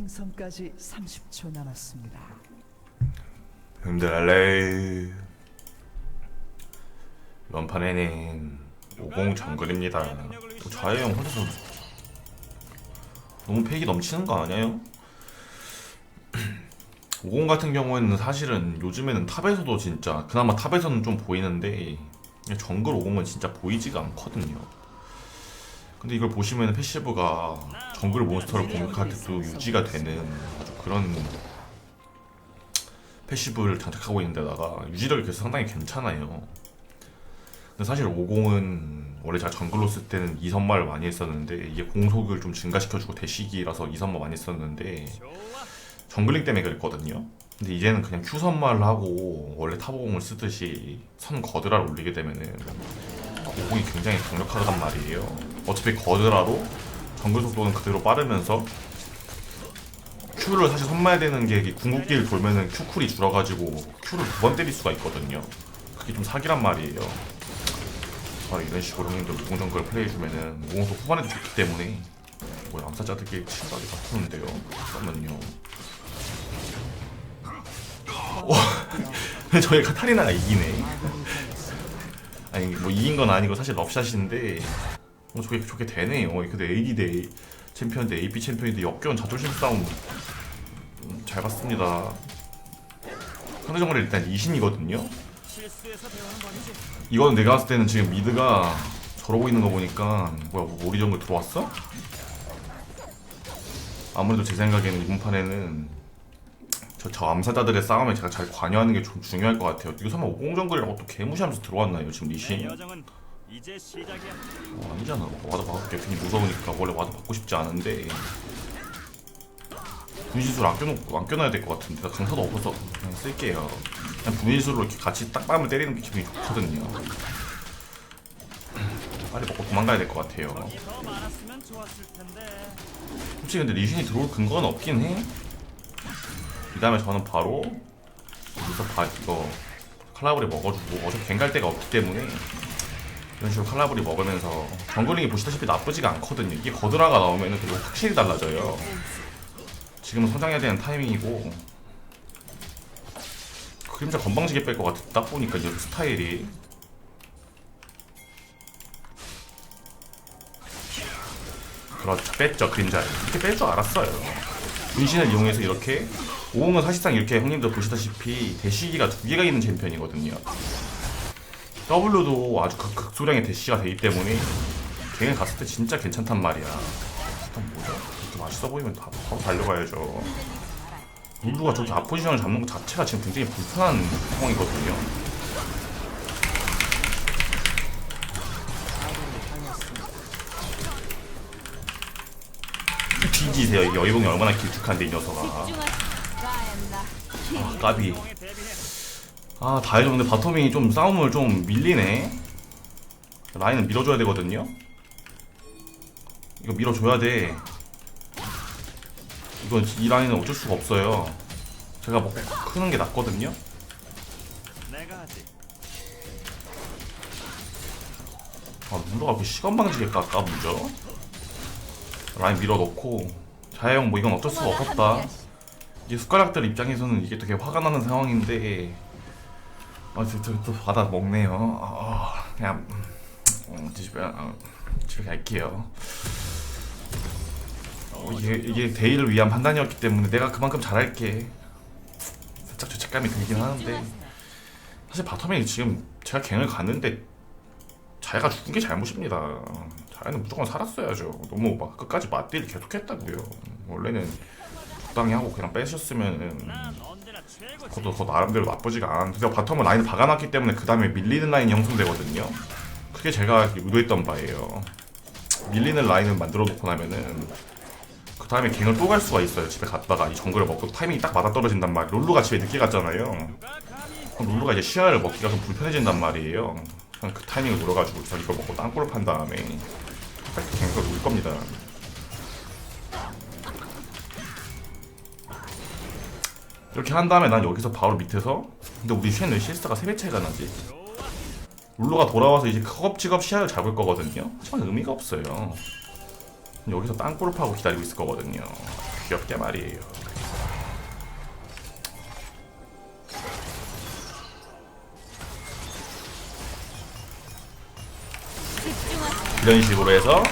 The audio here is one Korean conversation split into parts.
완성까지 30초 남았습니다. 형들 할래 이번 판에는 50 정글입니다 어, 자해형 혼자서 너무 패기 넘치는 거 아니에요? 50 같은 경우에는 사실은 요즘에는 탑에서도 진짜 그나마 탑에서는 좀 보이는데 정글 50은 진짜 보이지가 않거든요 근데 이걸 보시면 패시브가 정글 몬스터를 공격할 때도 유지가 되는 아주 그런 패시브를 장착하고 있는데다가 유지력이 그래서 상당히 괜찮아요. 근데 사실 50은 원래 제가 정글로 쓸 때는 2선마를 많이 했었는데 이게 공속을 좀 증가시켜주고 대시기라서 2선마 많이 했었는데 정글링 때문에 그랬거든요. 근데 이제는 그냥 Q선마를 하고 원래 탑50을 쓰듯이 선 거드라를 올리게 되면은 50이 굉장히 강력하단 말이에요. 어차피 거드라로 정글 속도는 그대로 빠르면서 Q를 사실 선마해야 되는 게 궁극기를 돌면은 Q쿨이 줄어가지고 Q를 두 번 때릴 수가 있거든요. 그게 좀 사기란 말이에요. 아, 이런 식으로 형님들 무공정글 플레이해주면은 무공도 후반에도 좋기 때문에 뭐야 암사자들끼리 친하게 바꾸는데요. 잠깐만요. 와, 저희 카타리나가 이기네. 아니 뭐 이긴 건 아니고 사실 럽샷인데 뭐 저게 좋게 되네요. 근데 AD 대 챔피언 대 AP 챔피언인데 역겨운 자존심 싸움 음, 잘 봤습니다. 상대 정글 일단 이신이거든요. 이건 내가 봤을 때는 지금 미드가 저러고 있는 거 보니까 뭐야 뭐 오리 정글 들어왔어? 아무래도 제 생각에는 이번 판에는 저, 저 암사자들의 싸움에 제가 잘 관여하는 게 좀 중요할 것 같아요. 이거 설마 50 정글이라고 또 개무시하면서 들어왔나요 지금 리신? 이제 시작이야. 어, 아니잖아. 와도 박을게. 괜히 무서우니까 원래 와도 받고 싶지 않은데. 분신술 아껴놓고 아껴놔야 될 것 같은데 나 강사도 없어서 그냥 쓸게요. 그냥 분신술로 이렇게 같이 딱 뺨을 때리는 게 기분이 좋거든요. 빨리 먹고 도망가야 될 것 같아요. 솔직히 근데 리신이 들어올 근거는 없긴 해. 이 다음에 저는 바로 여기서 바 이거 칼라브리 먹어주고 어차피 갱갈 데가 없기 때문에 이런 식으로 칼라브리 먹으면서 정글링이 보시다시피 나쁘지가 않거든요. 이게 거드라가 나오면은 그리고 확실히 달라져요. 지금은 성장해야 되는 타이밍이고 그림자 건방지게 뺄 것 같아. 딱 보니까 이 스타일이 그렇죠. 뺐죠 그림자. 이렇게 뺄 줄 알았어요. 분신을 이용해서 이렇게 오공은 사실상 이렇게 형님들 보시다시피 대시기가 두 개가 있는 챔피언이거든요. W도 아주 극, 극소량의 대시가 되기 때문에 걔는 갔을 때 진짜 괜찮단 말이야. 일단 뭐죠? 좀 맛있어 보이면 다, 바로 달려가야죠. 룰루가 저렇게 앞포지션을 잡는 것 자체가 지금 굉장히 불편한 상황이거든요. 뒤지세요. 이게 여의봉이 얼마나 길쭉한데 이 녀석아. 아, 까비. 아, 다이저 근데 바텀이 좀 싸움을 좀 밀리네. 라인은 밀어줘야 되거든요. 이거 밀어줘야 돼. 이건 이 라인은 어쩔 수가 없어요. 제가 먹고 크는 게 낫거든요. 아, 물러가 그 시간 방지게 깎아 무죠. 라인 밀어 넣고 자해형 뭐 이건 어쩔 수가 없었다. 이게 숟가락들 입장에서는 이게 되게 화가 나는 상황인데 아, 저, 저, 또 받아 먹네요. 아, 그냥 음, 집에 아, 집에 갈게요. 어, 이게 이게 데이를 위한 판단이었기 때문에 내가 그만큼 잘할게. 살짝 죄책감이 들긴 하는데 사실 바텀이 지금 제가 갱을 갔는데 자기가 죽은 게 잘못입니다. 자기는 무조건 살았어야죠. 너무 막 끝까지 맞딜 계속했다고요. 원래는 적당히 하고 그냥 빼셨으면은. 그것도 더 나름대로 나쁘지가 않은데 바텀은 라인을 박아놨기 때문에 그 다음에 밀리는 라인이 형성되거든요. 그게 제가 의도했던 바예요. 밀리는 라인을 만들어 놓고 나면은 그 다음에 갱을 또 갈 수가 있어요. 집에 갔다가 이 정글을 먹고 타이밍이 딱 맞아 떨어진단 말이에요. 룰루가 집에 늦게 갔잖아요. 룰루가 이제 시야를 먹기가 좀 불편해진단 말이에요. 그 타이밍을 노려가지고 저 이걸 먹고 땅굴을 판 다음에 갱을 놓을 겁니다. 이렇게 한 다음에 난 여기서 바로 밑에서 근데 우리 쉔왜 실수가 3배 차이가 나지? 룰러가 돌아와서 이제 커겁지겁 시야를 잡을 거거든요. 하지만 의미가 없어요. 여기서 땅굴을 파고 기다리고 있을 거거든요. 귀엽게 말이에요. 이런 식으로 해서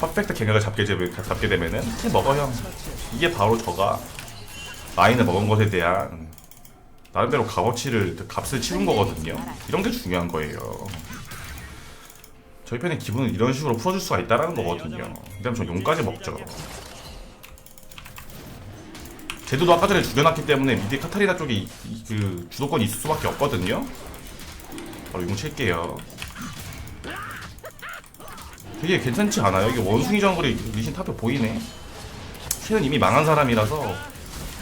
퍼펙트 갱각을 잡게, 되- 잡게 되면은 먹어 형 이게 바로 저가 라인을 먹은 것에 대한 나름대로 값어치를 값을 치른 거거든요. 이런 게 중요한 거예요. 저희 편의 기분은 이런 식으로 풀어줄 수가 있다라는 거거든요. 그다음 저 용까지 먹죠. 제도도 아까 전에 죽여놨기 때문에 미드 카타리나 쪽에 이- 이- 그 주도권이 있을 수밖에 없거든요. 바로 용 칠게요. 되게 괜찮지 않아요? 이게 원숭이 정글이 리신 탑에 보이네. 쉐는 이미 망한 사람이라서 어,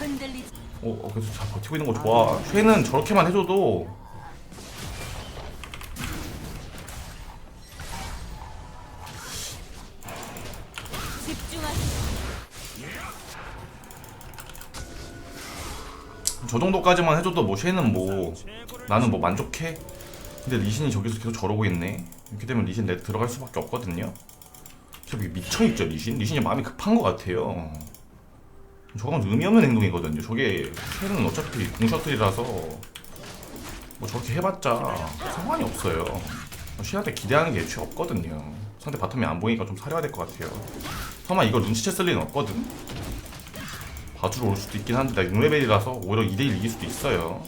흔들리지 어 그래서 잘 버티고 있는 거 좋아. 쉐는 저렇게만 해줘도 집중하세요. 저 정도까지만 해줘도 뭐 쉐는 뭐 나는 뭐 만족해. 근데 리신이 저기서 계속 저러고 있네. 이렇게 되면 리신 내 들어갈 수밖에 없거든요. 저기 미쳐 있죠 리신? 리신이 마음이 급한 것 같아요. 저건 의미 없는 행동이거든요. 저게 쉐는 어차피 공셔틀이라서 뭐 저렇게 해봤자 상관이 없어요. 쉐한테 기대하는 게 애초에 없거든요. 상대 바텀이 안 보이니까 좀 사려야 될 것 같아요. 설마 이거 눈치챘을 리는 없거든. 봐주러 올 수도 있긴 한데 나 6레벨이라서 오히려 2대1 이길 수도 있어요.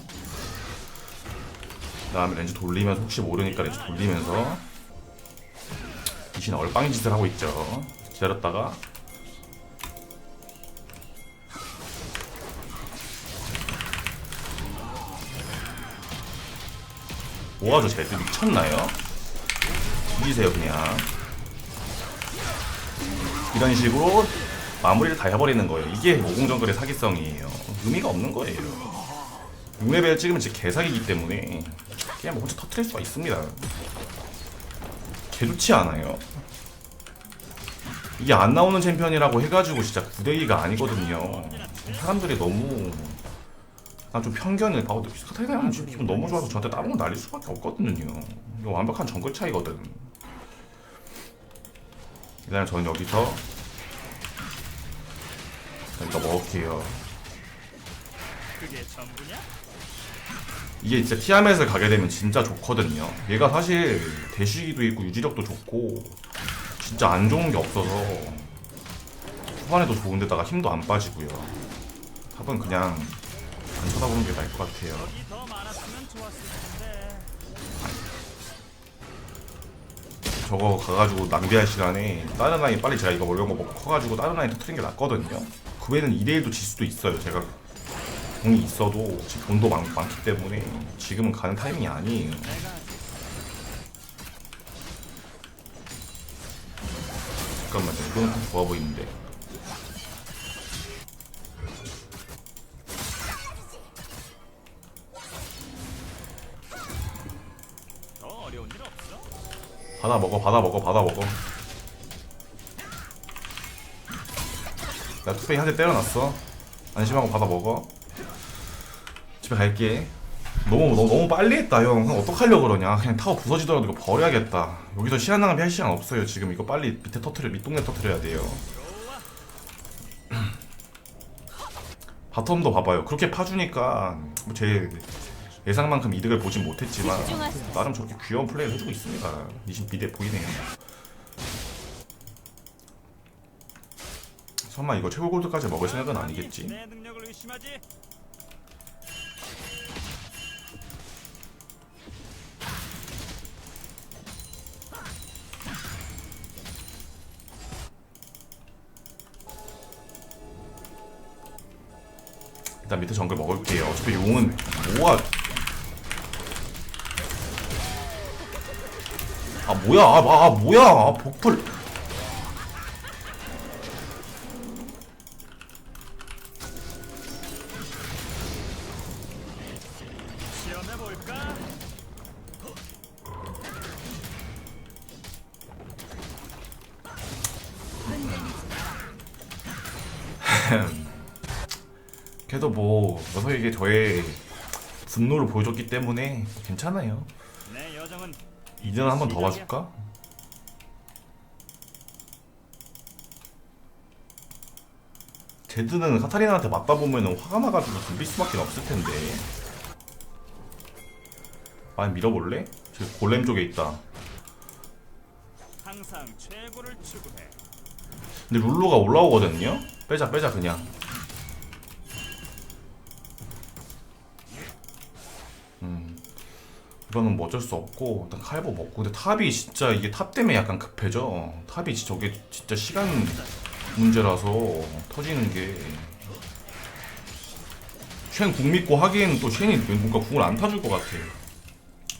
그 다음에 렌즈 돌리면서 혹시 모르니까 렌즈 돌리면서 이신 얼빵 짓을 하고 있죠 기다렸다가 저 쟤들 미쳤나요? 이기세요 그냥 이런 식으로 마무리를 다 해버리는 거예요 이게 오공정글의 사기성이에요 의미가 없는 거예요 6레벨 찍으면 진짜 개사기이기 때문에 그냥 뭐 혼자 터트릴 수가 있습니다. 개 좋지 않아요? 이게 안 나오는 챔피언이라고 해가지고 진짜 구대기가 아니거든요. 사람들이 너무 난 좀 편견을 봐도 카타리나 형 지금 기분 너무 좋아서 저한테 다른 건 날릴 수밖에 없거든요. 이거 완벽한 정글 차이거든. 일단 저는 여기서 일단 먹을게요. 그게 전부냐? 이게 진짜 티아멧을 가게 되면 진짜 좋거든요. 얘가 사실 대시기도 있고 유지력도 좋고 진짜 안 좋은 게 없어서 초반에도 좋은데다가 힘도 안 빠지고요. 답은 그냥 안 쳐다보는 게 나을 것 같아요. 저거 가가지고 낭비할 시간에 다른 아이 빨리 제가 이거 어려운 거 먹고 커가지고 다른 아이 터트리는 게 낫거든요. 그 외에는 2대1도 질 수도 있어요. 제가 돈이 있어도 지금 돈도 많, 많기 때문에 지금은 가는 타이밍이 아니에요. 잠깐만요. 이거는 좀 좋아 보이는데. 받아 먹어, 받아 먹어, 받아 먹어. 나 투페이 한 대 때려놨어. 안심하고 받아 먹어. 집에 갈게. 너무 너무, 너무 빨리 했다 형. 형 어떡하려 그러냐. 그냥 타워 부서지더라도 이거 버려야겠다. 여기서 시간 낭비 할 시간 없어요. 지금 이거 빨리 밑에 터트려 밑동네 터트려야 돼요. 바텀도 봐봐요. 그렇게 파주니까 뭐 제 예상만큼 이득을 보진 못했지만. 나름 저렇게 귀여운 플레이를 해주고 있습니다. 니신 비대 보이네요. 설마 이거 최고 골드까지 먹을 생각은 아니겠지? 일단 밑에 정글 먹을게요. 어차피 용은 뭐가 뭐야 아, 아 뭐야 아, 볼까? 그래도 뭐 녀석에게 저의 분노를 보여줬기 때문에 괜찮아요. 이제는 한 번 더. 봐줄까? 제드는 카타리나한테 맞다 보면은 화가 나가지고 덤빌 수밖에 없을 텐데. 많이 밀어볼래? 지금 골렘 쪽에 있다. 항상 최고를 추구해. 근데 룰루가 올라오거든요? 빼자 빼자 그냥 이거는 뭐 어쩔 수 없고 일단 칼보 먹고 근데 탑이 진짜 이게 탑 때문에 약간 급해져 탑이 지- 저게 진짜 시간 문제라서 터지는 게 쉔궁 믿고 하기에는 또 쉔이 뭔가 궁을 안 타줄 것 같아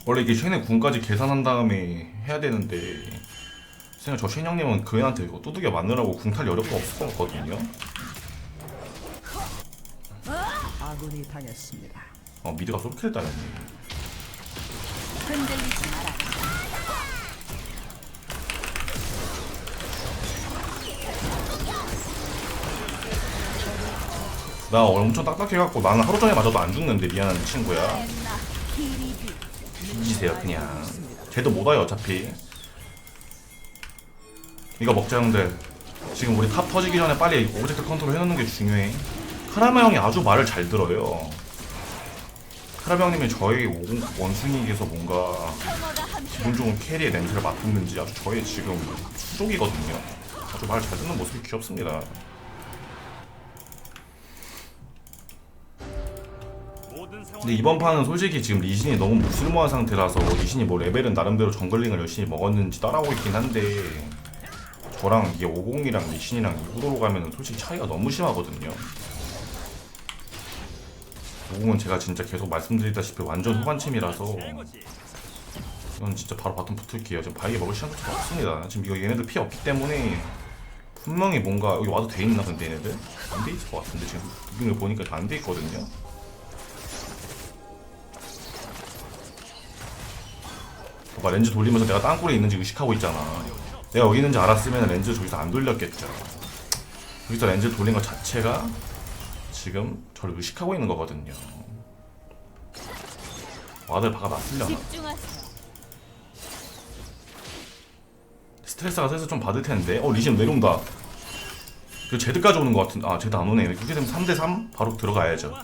원래 이게 쉔의 궁까지 계산한 다음에 해야 되는데 생각 저 신형님은 그 애한테 이거 두들겨 맞느라고 궁탈 여력도 없을 것 같거든요. 아군이 당했습니다. 어 미드가 솔킬 따였네. 흔들리지 마라. 나 엄청 딱딱해갖고 나는 하루 종일 맞아도 안 죽는데 미안한 친구야. 뒤지세요 그냥. 쟤도 못 와요 어차피. 이거 먹자 형들. 지금 우리 탑 터지기 전에 빨리 오브젝트 컨트롤 해놓는 게 중요해. 카라마 형이 아주 말을 잘 들어요. 카라마 형님이 저희 원숭이에게서 뭔가 기분 좋은 캐리의 냄새를 맡았는지 아주 저의 지금 수족이거든요. 아주 말 잘 듣는 모습이 귀엽습니다. 근데 이번 판은 솔직히 지금 리신이 너무 무슬모한 상태라서 리신이 뭐 레벨은 나름대로 정글링을 열심히 먹었는지 따라오고 있긴 한데 저랑 이게 50이랑 리신이랑 이구도로 가면은 솔직히 차이가 너무 심하거든요. 50은 제가 진짜 계속 말씀드리다시피 완전 후반침이라서. 이건 진짜 바로 바텀 붙을게요. 지금 바위에 먹을 시간도 없습니다. 지금 이거 얘네들 피 없기 때문에 분명히 뭔가 여기 와도 돼 있나 근데 얘네들 안 돼 있을 것 같은데 지금 무빙을 보니까 안돼 있거든요. 봐봐 렌즈 돌리면서 내가 땅굴에 있는지 의식하고 있잖아. 내가 여기 있는지 알았으면 렌즈 저기서 안 돌렸겠죠. 여기서 렌즈 돌린 것 자체가 지금 저를 의식하고 있는 거거든요. 와들 박아놨으려나? 집중하세요. 스트레스가 슬슬 좀 받을 텐데 어 리신 내려온다 그 제드까지 오는 것 같은데 아 제드 안 오네 이렇게 되면 3대3 바로 들어가야죠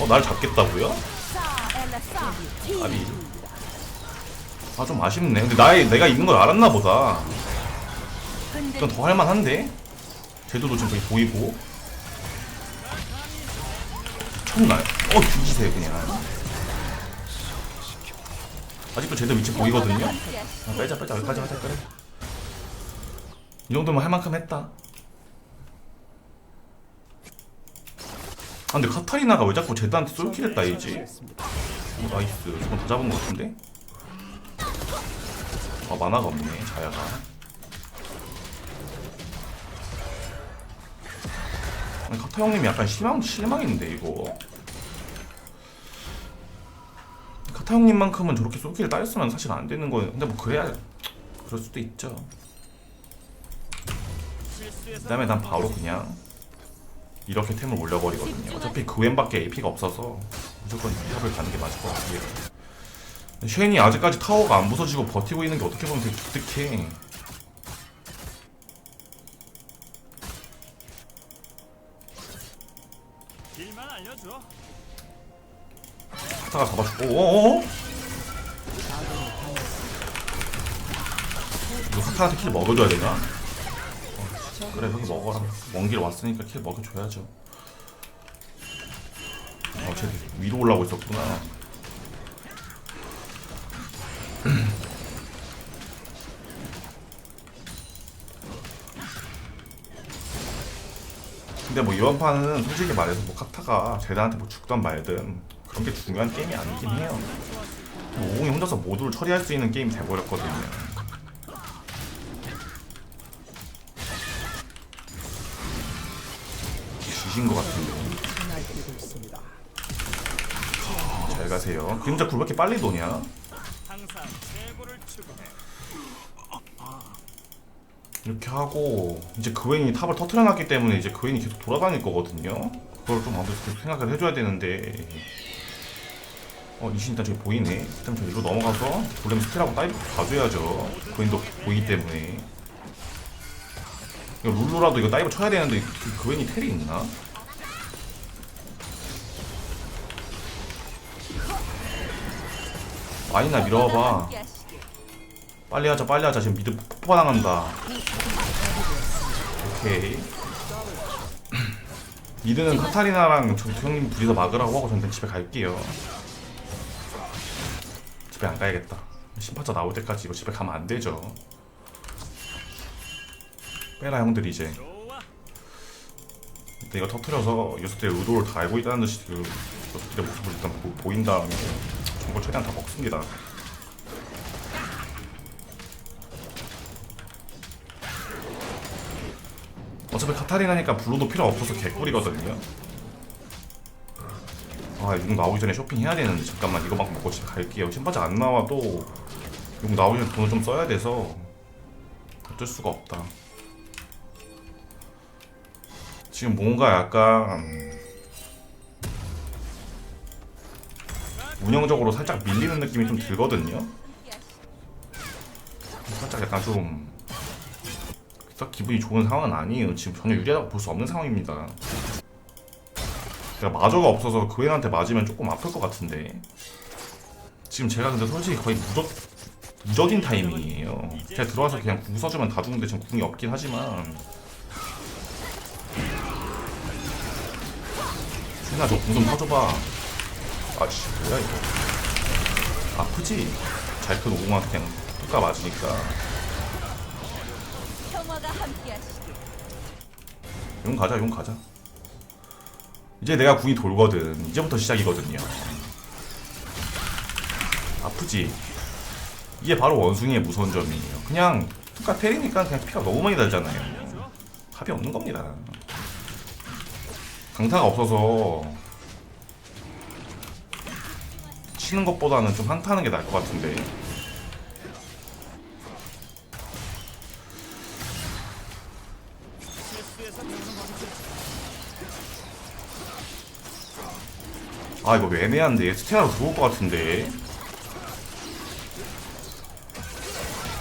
어 날 잡겠다고요? 아니 아 좀 아쉽네 근데 나의 내가 있는 걸 알았나 보다 흔들 더 할만한데 제드도 지금 보이고. 첫날. 어 뒤지세요 그냥. 아직도 제드 위치 보이거든요? 아, 빼자 빼자. 여기까지 하자. 그래 이 정도면 할 만큼 했다. 아 근데 카타리나가 왜 자꾸 제드한테 쏠킬했다 이지 처치했습니다. 어, 나이스. 저건 다 잡은 것 같은데? 아 만화가 없네 자야가 카타 형님이 약간 실망, 실망인데 이거. 카타 형님만큼은 저렇게 쏠킬을 따였으면 사실 안 되는 거예요. 근데 뭐 그래야 그럴 수도 있죠. 실수에서 그 다음에 난 바로 그냥 이렇게 템을 올려버리거든요. 어차피 그 왼밖에 AP가 없어서 무조건 탑을 가는 게 맞을 것 같아요. 쉐인이 아직까지 타워가 안 부서지고 버티고 있는 게 어떻게 보면 되게 기특해 카타가 잡아주고 어어어? 이거 카타한테 킬 먹여줘야 되나? 어, 그래 형이 먹어라 먼 길 왔으니까 킬 먹여줘야죠 어, 쟤 위로 올라오고 있었구나 근데 뭐 이번 판은 솔직히 말해서 뭐 카타가 제다한테 뭐 죽던 말든 그런 게 중요한 게임이 아니긴 해요. 뭐 오공이 혼자서 모두를 처리할 수 있는 게임이 돼버렸거든요. 지신 것 같은데. 있습니다. 잘 가세요. 그림자 굴왜 이렇게 빨리 도냐? 이렇게 하고 이제 그웬이 탑을 터트려놨기 때문에 이제 그웬이 계속 돌아다닐 거거든요. 그걸 좀 아무래도 계속 생각을 해줘야 되는데 어 이신 일단 저기 보이네. 일단 저 일로 넘어가서 골렘 스킬하고 다이브 봐줘야죠. 그웬도 보이기 때문에 이거 룰루라도 이거 다이브 쳐야 되는데 그 그 웬이 텔이 있나? 와인나 밀어봐. 빨리 하자 빨리 하자 지금 미드 폭파당한다 오케이 미드는 카타리나랑 저 형님 둘이서 막으라고 하고 저는 집에 갈게요 집에 안 가야겠다. 심파차 나올 때까지 이거 집에 가면 안 되죠. 빼라 형들 이제. 일단 이거 터트려서 요새들 의도를 다 알고 있다는 듯이 그 요새들의 모습을 일단 보, 보인 다음에 정보 최대한 다 먹습니다. 어차피 카타리나니까 블루도 필요 없어서 개꿀이거든요 아용 나오기 전에 쇼핑해야 되는데 잠깐만 이거 막 먹고 집에 갈게요 신바지 안 나와도 용 나오기 전에 돈을 좀 써야 돼서 어쩔 수가 없다 지금 뭔가 약간 운영적으로 살짝 밀리는 느낌이 좀 들거든요. 살짝 약간 좀딱 기분이 좋은 상황은 아니에요. 지금 전혀 유리하다고 볼 수 없는 상황입니다. 제가 마저가 없어서 그웬한테 맞으면 조금 아플 것 같은데 지금 제가 근데 솔직히 거의 무적 무적인 타이밍이에요. 제가 들어와서 그냥 궁 써주면 다 죽는데 지금 궁이 없긴 하지만 신아 저궁좀 사줘봐 아씨 뭐야 이거 아프지? 잘 큰 오공한테 그냥 툭가 맞으니까. 용 가자 용 가자 이제 내가 궁이 돌거든. 이제부터 시작이거든요. 아프지? 이게 바로 원숭이의 무서운 점이에요. 그냥 툭가 때리니까 그냥 피가 너무 많이 달잖아요. 답이 없는 겁니다. 강타가 없어서 치는 것보다는 좀 한타하는 게 나을 것 같은데 아 이거 애매한데. 스테나로 들어올 것 같은데.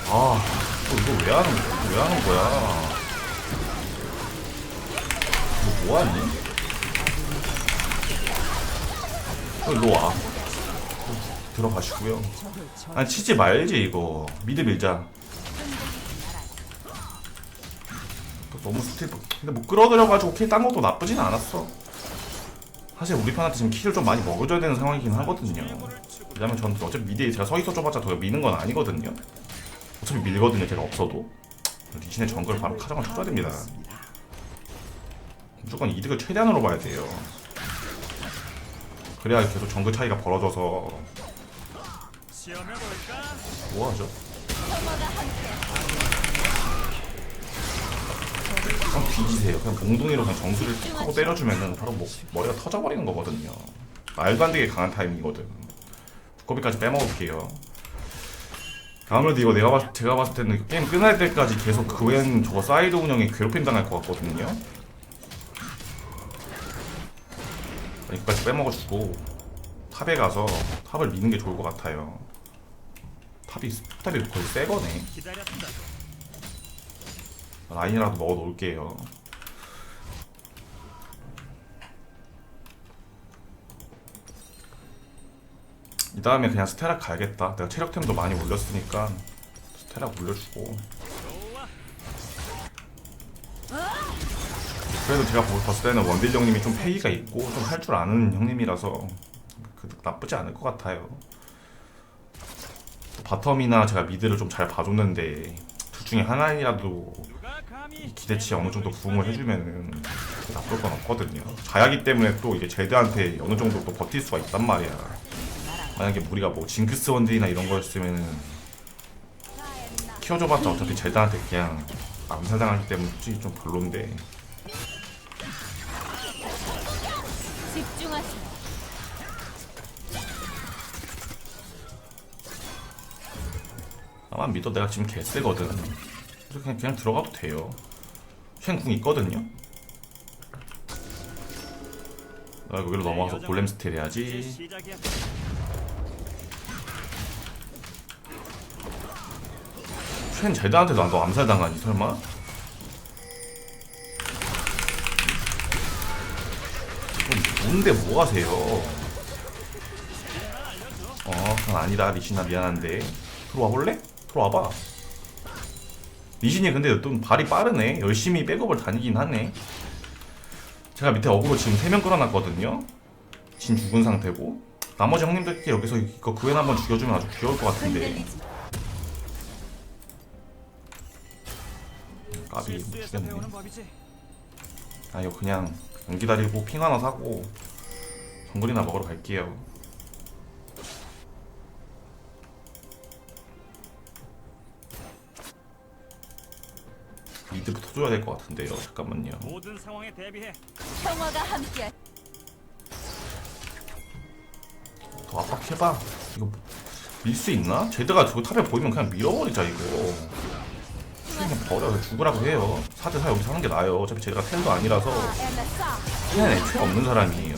아또 이거 왜 하는 거야 왜 하는 거야? 이거 뭐하니? 어, 일로 와. 들어가시고요. 아니 치지 말지 이거. 미드 밀자. 또 너무 스틸 근데 뭐 끌어들여가지고 킬 딴 것도 나쁘진 않았어 사실 우리 편한테 지금 킬을 좀 많이 먹어줘야 되는 상황이긴 하거든요. 왜냐면 저는 어차피 미드에 제가 서 있어 줘봤자 더 미는 건 아니거든요. 어차피 밀거든요, 제가 없어도. 리신의 정글 바로 카정을 쳐줘야 됩니다. 무조건 이득을 최대한으로 봐야 돼요. 그래야 계속 정글 차이가 벌어져서? 뭐하죠? 그냥 뒤지세요. 그냥 몽둥이로 그냥 정수를 툭 하고 때려주면은 바로 뭐, 머리가 터져버리는 거거든요. 말도 안 되게 강한 타이밍이거든. 두꺼비까지 빼먹을게요. 아무래도 이거 내가 봤, 제가 봤을 때는 게임 끝날 때까지 계속 그웬 저거 사이드 운영에 괴롭힘 당할 것 같거든요. 여기까지 빼먹어주고 탑에 가서 탑을 미는 게 좋을 것 같아요. 탑이 탑이 거의 세거네. 라인이라도 먹어 놓을게요. 이 다음에 그냥 스테락 가야겠다. 내가 체력템도 많이 올렸으니까 스테락 올려주고. 그래도 제가 보- 봤을 때는 원딜 형님이 좀 페이가 있고 좀 할 줄 아는 형님이라서 그 나쁘지 않을 것 같아요. 또 바텀이나 제가 미드를 좀 잘 봐줬는데 둘 중에 하나이라도 기대치에 어느 정도 부응을 해주면은 나쁠 건 없거든요. 자야기 때문에 또 이게 제드한테 어느 정도 또 버틸 수가 있단 말이야. 만약에 우리가 뭐 징크스 원딜이나 이런 거였으면은 키워줘봤자 어차피 제드한테 그냥 암살당하기 때문에 솔직히 좀 별론데 집중하세요. 나만 믿어 내가 지금 개쎄거든. 그래서 그냥, 그냥 들어가도 돼요. 쉔궁 있거든요. 아, 나 여기로 넘어와서 골렘 스틸 해야지. 쉔 제다한테 난너 암살 당하지 설마? 뭔데 뭐하세요? 어 그건 아니다. 리시나 미안한데. 들어와 볼래? 들어와봐. 리신이 근데 좀 발이 빠르네. 열심히 백업을 다니긴 하네. 제가 밑에 어그로 지금 3명 끌어놨거든요. 진 죽은 상태고. 나머지 형님들께 여기서 이거 그웬 한번 죽여주면 아주 귀여울 것 같은데. 까비 죽였네. 아 이거 그냥 안 기다리고 핑 하나 사고 정글이나 먹으러 갈게요. 미드부터 줘야 될 것 같은데요. 잠깐만요. 모든 상황에 대비해. 평화가 함께 더 압박해봐. 이거 밀 수 있나? 제드가 저거 탑에 보이면 그냥 밀어버리자 이거. 그냥 버려. 죽으라고 해요. 4대4 여기서 하는 게 나아요. 어차피 제드가 텔도 아니라서 그냥 애초에 없는 사람이에요.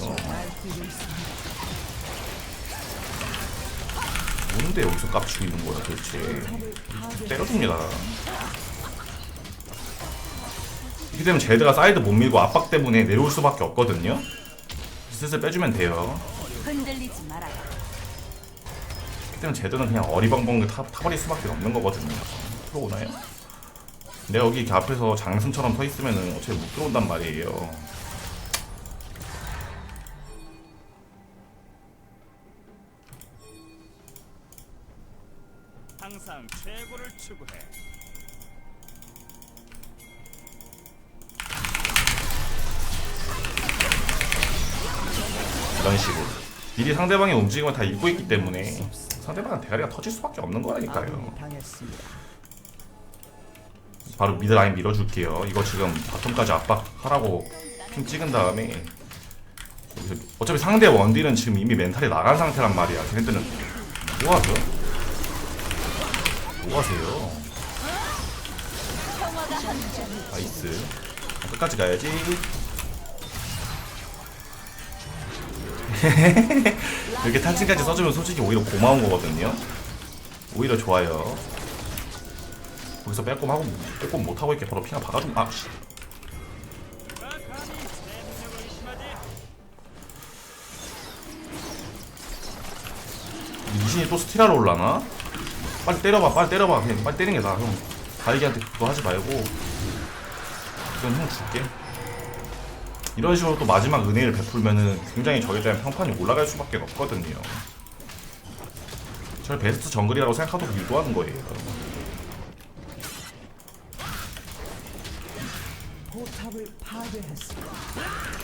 뭔데 여기서 깝치고 있는 거야 도대체 때려줍니다 이렇게 되면 제드가 사이드 못 밀고 압박 때문에 내려올 수밖에 없거든요 슬슬 빼주면 돼요 흔들리지 말아요. 이렇게 되면 제드는 그냥 어리벙벙 타, 타버릴 수밖에 없는 거거든요 들어오나요? 내가 여기 이렇게 앞에서 장승처럼 서 있으면은 어차피 못 들어온단 말이에요 항상 최고를 추구해. 상대방의 움직임을 다 읽고 있기 때문에 상대방은 대가리가 터질 수밖에 없는 거라니까요. 바로 미드 라인 밀어줄게요. 이거 지금 바텀까지 압박하라고 핑 찍은 다음에 어차피 상대 원딜은 지금 이미 멘탈이 나간 상태란 말이야. 걔네들은 뭐 하죠? 뭐 하세요? 평화가 함께 나이스. 끝까지 가야지. 이렇게 탈진까지 써주면 솔직히 오히려 고마운 거거든요. 오히려 좋아요. 거기서 빼꼼하고 빼꼼 못하고 이렇게 바로 피가 박아주면 아? 이신이 또 스틸하러 올라나? 빨리 때려봐 빨리 때려봐 그냥 빨리 때리는 게 나아 형 다이기한테 그거 하지 말고 이건 형 줄게 이런 식으로 또 마지막 은혜를 베풀면은 굉장히 저에 대한 평판이 올라갈 수밖에 없거든요 저를 베스트 정글이라고 생각하도록 유도하는 거예요.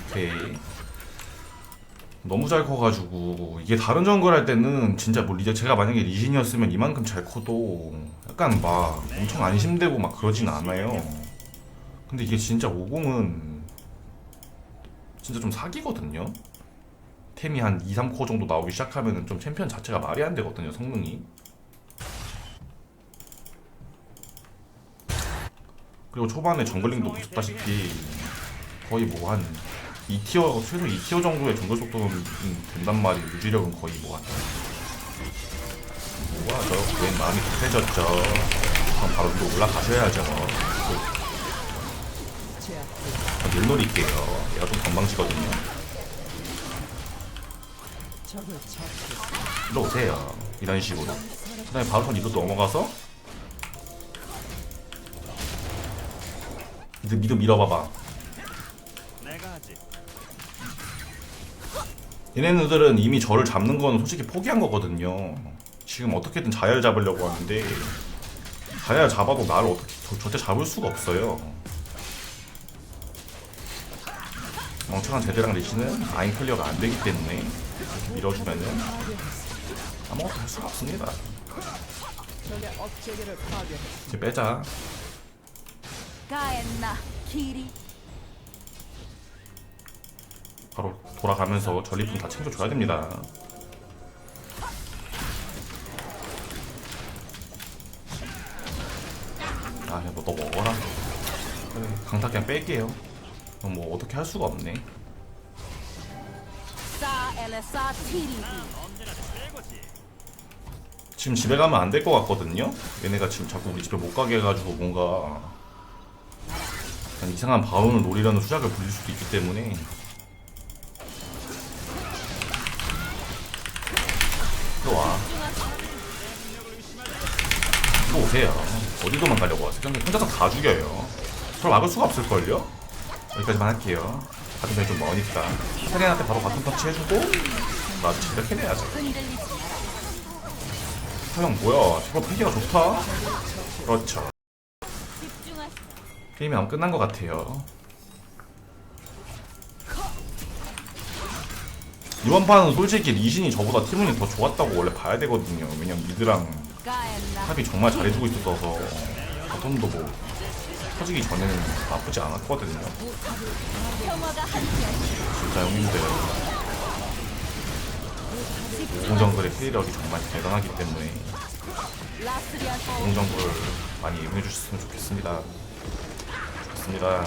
오케이 너무 잘 커가지고 이게 다른 정글 할 때는 진짜 뭐 이제 제가 만약에 리신이었으면 이만큼 잘 커도 약간 막 엄청 안심되고 막 그러진 않아요. 근데 이게 진짜 50은 진짜 좀 사기거든요. 템이 한 2, 3코어 정도 나오기 시작하면은 좀 챔피언 자체가 말이 안 되거든요, 성능이. 그리고 초반에 정글링도 보셨다시피 거의 뭐 한 2티어 최소 2티어 정도의 정글 속도는 음, 된단 말이에요. 유지력은 거의 뭐 한. 뭐하죠? 왜 마음이 급해졌죠? 그럼 바로 위로 올라가셔야죠. 저 일놀이게요. 얘가 좀 건방지거든요. 일로 오세요. 이런 식으로. 그 다음에 바로 선 이로 넘어가서 미드, 미드 밀어봐봐. 얘네들은 이미 저를 잡는 건 솔직히 포기한 거거든요. 지금 어떻게든 자야를 잡으려고 하는데 자야 잡아도 나를 어떻게 저, 절대 잡을 수가 없어요. 멍청한 제드랑 리시는 아인 클리어가 안 되기 때문에 이렇게 밀어주면은 아무것도 할 수가 없습니다. 이제 빼자. 바로 돌아가면서 전리품 다 챙겨줘야 됩니다. 아, 야, 너, 너 먹어라. 강타 그냥 뺄게요. 어, 뭐 어떻게 할 수가 없네. 지금 집에 가면 안 될 것 같거든요? 얘네가 지금 자꾸 우리 집에 못 가게 해가지고 뭔가 이상한 바운을 노리라는 수작을 부릴 수도 있기 때문에 들어와 들어오세요 어디 도망가려고 하세요? 혼자서 다 죽여요 저를 막을 수가 없을걸요? 여기까지만 할게요 편이 좀 머니까 세렌한테 바로 같은 터치 해주고 나도 제대로 해내야죠 흔들리지 마라. 형 뭐야 저거 필기가 좋다 그렇죠. 게임이 아마 끝난 것 같아요 이번 판은 솔직히 리신이 저보다 팀운이 더 좋았다고 원래 봐야 되거든요 왜냐면 미드랑. 탑이 정말 잘해주고 있어서 바텀도 뭐 터지기 전에는 나쁘지 않았거든요. 진짜 형님들 공정글의 캐리력이 정말 대단하기 때문에 공정글 많이 이용해 주셨으면 좋겠습니다 좋습니다.